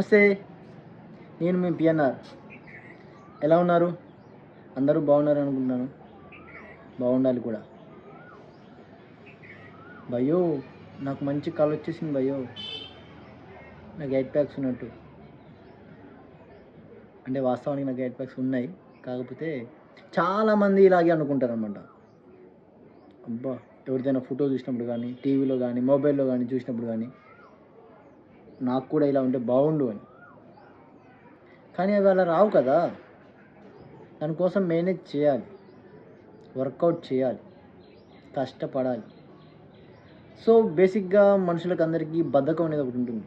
నమస్తే నేను మీ పిఎన్ఆర్ ఎలా ఉన్నారు? అందరూ బాగున్నారు అనుకుంటున్నాను. బాగుండాలి కూడా. భయో నాకు మంచి కాల్ వచ్చేసింది భయో నాకు ఎయిట్ ప్యాక్స్ ఉన్నట్టు. అంటే వాస్తవానికి నాకు ఎయిట్ ప్యాక్స్ ఉన్నాయి. కాకపోతే చాలామంది ఇలాగే అనుకుంటారు అనమాట అబ్బా ఎవరిదైనా ఫోటో చూసినప్పుడు కానీ టీవీలో కానీ మొబైల్లో కానీ చూసినప్పుడు కానీ నాకు కూడా ఇలా ఉంటే బాగుండు అని. కానీ అవి అలా రావు కదా. దానికోసం మేనేజ్ చేయాలి. వర్కౌట్ చేయాలి. కష్టపడాలి. సో బేసిక్గా మనుషులకు అందరికీ బద్ధకం అనేది ఒకటి ఉంటుంది.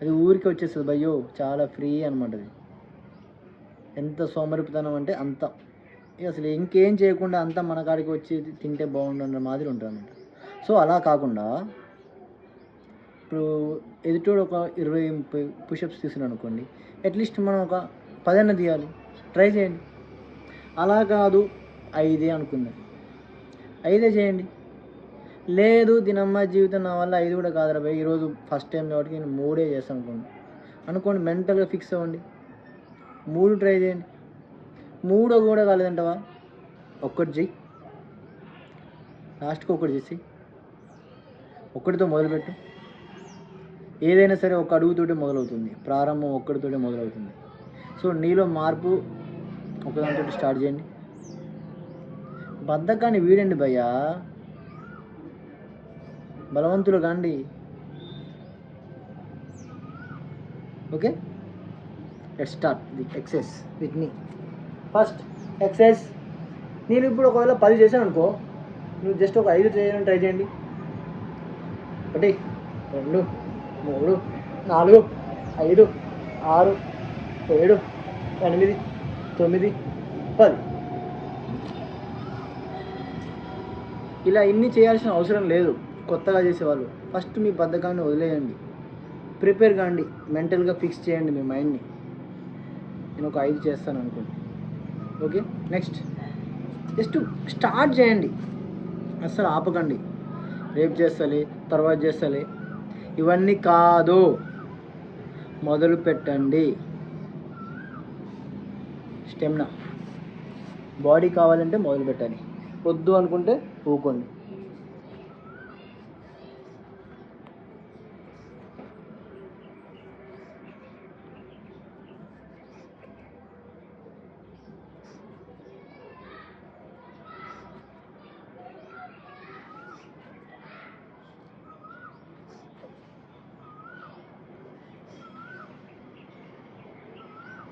అది ఊరికి వచ్చేస్తుంది భయ్యో చాలా ఫ్రీ అనమాట అది. ఎంత సోమరిపితనం అంటే అంత. అసలు ఇంకేం చేయకుండా అంతా మన కాడికి వచ్చి తింటే బాగుండు అన్న మాదిరి ఉంటుంది అనమాట సో అలా కాకుండా ఇప్పుడు ఎదుటోడు ఒక ఇరవై ముప్పై పుషప్స్ తీసుకున్నాను అనుకోండి అట్లీస్ట్ మనం ఒక పదన్న తీయాలి. ట్రై చేయండి. అలా కాదు ఐదే అనుకుందాం. ఐదే చేయండి. లేదు దినమ్మ జీవితం నా వల్ల ఐదు కూడా కాదురా భయ్. ఈరోజు ఫస్ట్ టైం కాబట్టి నేను మూడే చేస్తాను అనుకోండి. అనుకోండి మెంటల్గా ఫిక్స్ అవ్వండి. మూడు ట్రై చేయండి. మూడో కూడా కాలేదంటవా? ఒక్కటి చెయ్యి. లాస్ట్కి ఒకటి చేసి ఒక్కటితో మొదలుపెట్టు. ఏదైనా సరే ఒక అడుగుతోటే మొదలవుతుంది. ప్రారంభం ఒక్కడితోటే మొదలవుతుంది. సో నీలో మార్పు ఒకదానితో స్టార్ట్ చేయండి. బద్ధకాన్ని వీడండి భయ్యా. బలవంతులు కాండి. Okay? Let start the exercise with me first exercise నేను ఇప్పుడు ఒకవేళ పది చేశాను అనుకో నువ్వు జస్ట్ ఒక ఐదు చేయడం ట్రై చేయండి. ఒకటి రెండు. మూడు నాలుగు ఐదు ఆరు ఏడు ఎనిమిది తొమ్మిది పది. ఇలా ఇన్ని చేయాల్సిన అవసరం లేదు కొత్తగా చేసేవాళ్ళు. ఫస్ట్ మీ బద్ధకాన్ని వదిలేయండి. ప్రిపేర్ కాండి. మెంటల్గా ఫిక్స్ చేయండి మీ మైండ్ని. నేను ఒక ఐదు చేస్తాను అనుకోండి. ఓకే? నెక్స్ట్. జస్ట్ స్టార్ట్ చేయండి. అస్సలు ఆపకండి. రేపు చేస్తలే తర్వాత చేస్తలే. ఇవన్నీ కాదు. మొదలు పెట్టండి. స్టెమ్నా. బాడీ కావాలంటే మొదలు పెట్టండి. వద్దు అనుకుంటే ఊకోండి.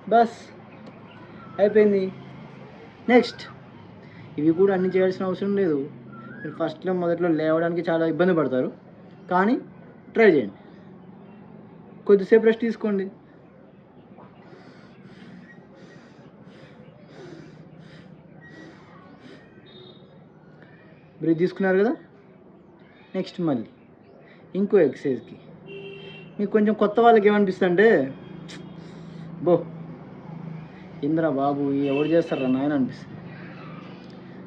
బస్ అయిపోయింది. నెక్స్ట్ ఇవి కూడా అన్ని చేయాల్సిన అవసరం లేదు. మీరు ఫస్ట్లో మొదట్లో లేవడానికి చాలా ఇబ్బంది పడతారు. కానీ ట్రై చేయండి. కొద్దిసేపు రెస్ట్ తీసుకోండి. బ్రీత్ తీసుకున్నారు కదా? నెక్స్ట్ మళ్ళీ. ఇంకో ఎక్సర్సైజ్కి మీకు కొంచెం కొత్త వాళ్ళకి ఏమనిపిస్తుంది బో ఇంద్రా బాబు ఎవరు చేస్తారా నాయన అనిపిస్తుంది.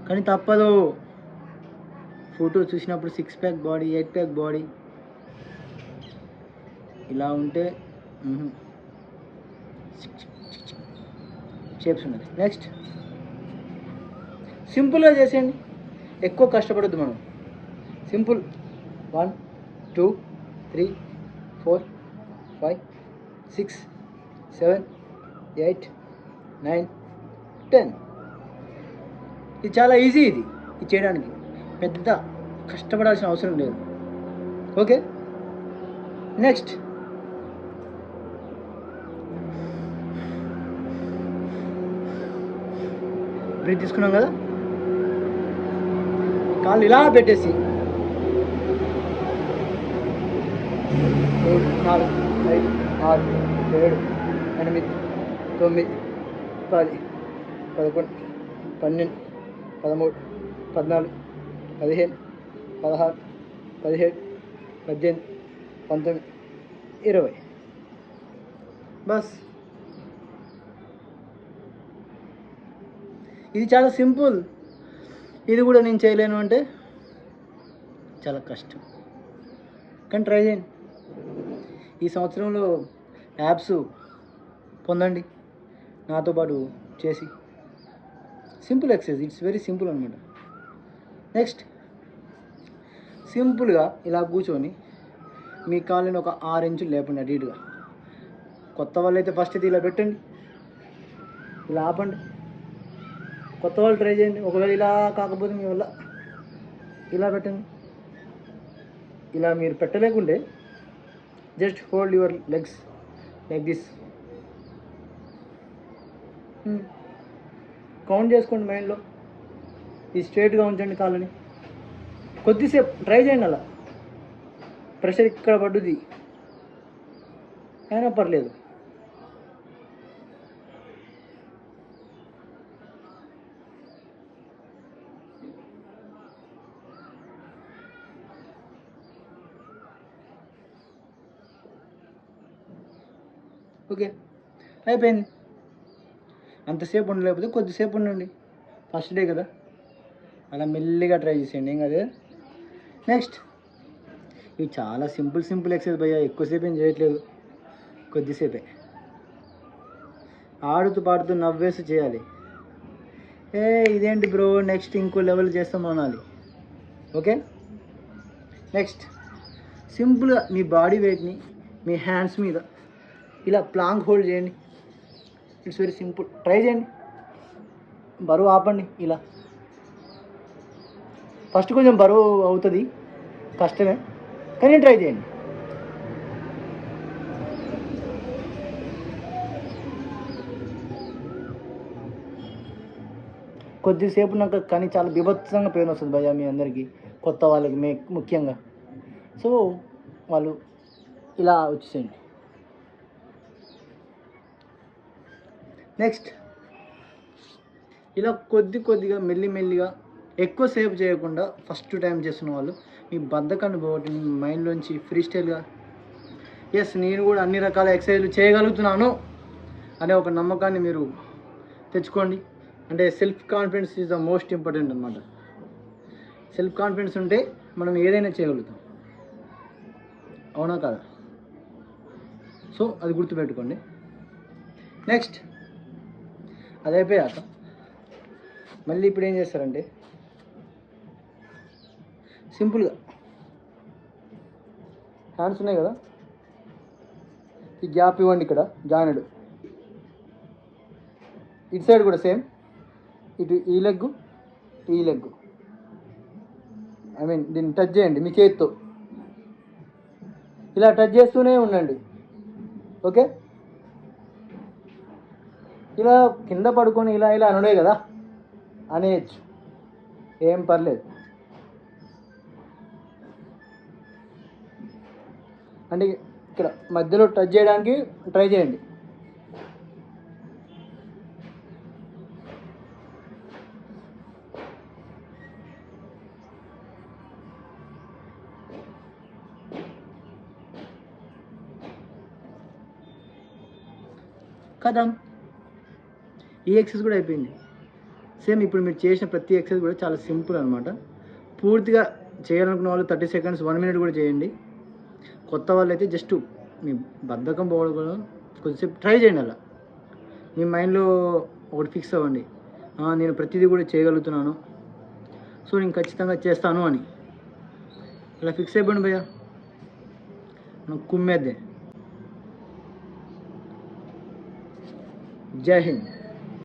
కానీ తప్పదు. ఫోటో చూసినప్పుడు six pack body eight pack body ఇలా ఉంటే షేప్స్ ఉన్నది నెక్స్ట్ సింపుల్గా చేసేయండి. ఎక్కువ కష్టపడద్దు మనం. Simple one two three four five six seven eight nine ten. ఇది చాలా ఈజీ ఇది ఇది చేయడానికి. పెద్ద కష్టపడాల్సిన అవసరం లేదు. ఓకే? నెక్స్ట్. బ్రీత్ తీసుకున్నాం కదా? కాళ్ళు ఇలా పెట్టేసి. మూడు నాలుగు ఐదు ఆరు ఏడు ఎనిమిది తొమ్మిది పది పదకొండు పన్నెండు పదమూడు పద్నాలుగు పదిహేను పదహారు పదిహేడు పద్దెనిమిది పంతొమ్మిది ఇరవై. బస్. ఇది చాలా సింపుల్. ఇది కూడా నేను చేయలేను అంటే చాలా కష్టం. కానీ ట్రై చేయండి. ఈ సంవత్సరంలో యాప్స్ పొందండి. నాతో పాటు చేసి. Simple exercise it's very simple అనమాట నెక్స్ట్ సింపుల్గా ఇలా కూర్చొని మీ కాళ్ళని ఒక ఆరు ఇంచులు లేపండి అటు ఇటుగా. కొత్త వాళ్ళు అయితే ఫస్ట్ అయితే ఇలా పెట్టండి. ఇలా ఆపండి. కొత్త వాళ్ళు ట్రై చేయండి. ఒకవేళ ఇలా కాకపోతే మీ వల్ల ఇలా పెట్టండి. ఇలా మీరు పెట్టలేకుంటే just hold your legs like this Hmm. Count చేసుకోండి మైండ్లో ఈ స్ట్రైట్గా ఉంచండి కాళ్ళని. కొద్దిసేపు ట్రై చేయండి అలా. ప్రెషర్ ఇక్కడ పడ్డుది అయినా పర్లేదు. ఓకే అయిపోయింది. అంతసేపు ఉండలేకపోతే కొద్దిసేపు ఉండండి. ఫస్ట్ డే కదా. అలా మెల్లిగా ట్రై చేసేయండి ఏం కదా. నెక్స్ట్ ఇవి చాలా సింపుల్ సింపుల్ ఎక్సర్సైజ్ భయ్యా. ఎక్కువసేపు ఏం చేయట్లేదు. కొద్దిసేపే. ఆడుతూ పాడుతూ నవ్వేసి చేయాలి. ఏ ఇదేంటి బ్రో నెక్స్ట్ ఇంకో లెవెల్ చేస్తాం అనాలి. ఓకే నెక్స్ట్ సింపుల్గా మీ బాడీ వెయిట్ని మీ హ్యాండ్స్ మీద ఇలా ప్లాంక్ హోల్డ్ చేయండి. ఇట్స్ వెరీ సింపుల్ ట్రై చేయండి. బరువు ఆపండి ఇలా. ఫస్ట్ కొంచెం బరువు అవుతుంది. కష్టమే. కానీ ట్రై చేయండి. కొద్దిసేపు నాకు కానీ చాలా బీభత్సంగా పెయిన్ వస్తుంది భయ్యా మీ అందరికీ. కొత్త వాళ్ళకి మే ముఖ్యంగా. సో వాళ్ళు ఇలా వచ్చేసేయండి. నెక్స్ట్ ఇలా కొద్ది కొద్దిగా మెల్లి మెల్లిగా ఎక్కువసేపు చేయకుండా ఫస్ట్ టైం చేస్తున్న వాళ్ళు మీ బద్ధకాన్ని పోగొట్టి మీ మైండ్లోంచి ఫ్రీ స్టైల్గా ఎస్ నేను కూడా అన్ని రకాల ఎక్సర్సైజ్లు చేయగలుగుతున్నాను అనే ఒక నమ్మకాన్ని మీరు తెచ్చుకోండి. అంటే self confidence is the most important అనమాట సెల్ఫ్ కాన్ఫిడెన్స్ ఉంటే మనం ఏదైనా చేయగలుగుతాం. అవునా కాదా? సో అది గుర్తుపెట్టుకోండి. నెక్స్ట్ అది అయిపోయాక మళ్ళీ ఇప్పుడు ఏం చేస్తారంటే? సింపుల్గా. హ్యాండ్స్ ఉన్నాయి కదా? ఈ గ్యాప్ ఇవ్వండి ఇక్కడ జాయినడ్ ఇటు సైడ్ కూడా సేమ్. ఇటు ఈ లెగ్ ఈ లెగ్ ఐ మీన్ దీన్ని టచ్ చేయండి మీ చేతితో. ఇలా టచ్ చేస్తూనే ఉండండి. ఓకే? ఇలా కింద పడుకొని ఇలా ఇలా అనుడే కదా? అనేయచ్చు ఏం పర్లేదు. అంటే ఇక్కడ మధ్యలో టచ్ చేయడానికి ట్రై చేయండి. కదా. ఈ ఎక్సర్సైజ్ కూడా అయిపోయింది. సేమ్ ఇప్పుడు మీరు చేసిన ప్రతి ఎక్సర్సైజ్ కూడా చాలా సింపుల్ అనమాట పూర్తిగా చేయాలనుకున్న వాళ్ళు థర్టీ సెకండ్స్ వన్ మినిట్ కూడా చేయండి. కొత్త వాళ్ళు అయితే జస్ట్ మీ బద్ధకం పోవడం కొద్దిసేపు ట్రై చేయండి అలా. మీ మైండ్లో ఒకటి ఫిక్స్ అవ్వండి. నేను ప్రతిదీ కూడా చేయగలుగుతున్నాను. సో నేను ఖచ్చితంగా చేస్తాను అని. ఇలా ఫిక్స్ అయిపోండి భయ్యా. మనం కుమ్మేద్దే. జై హింద్.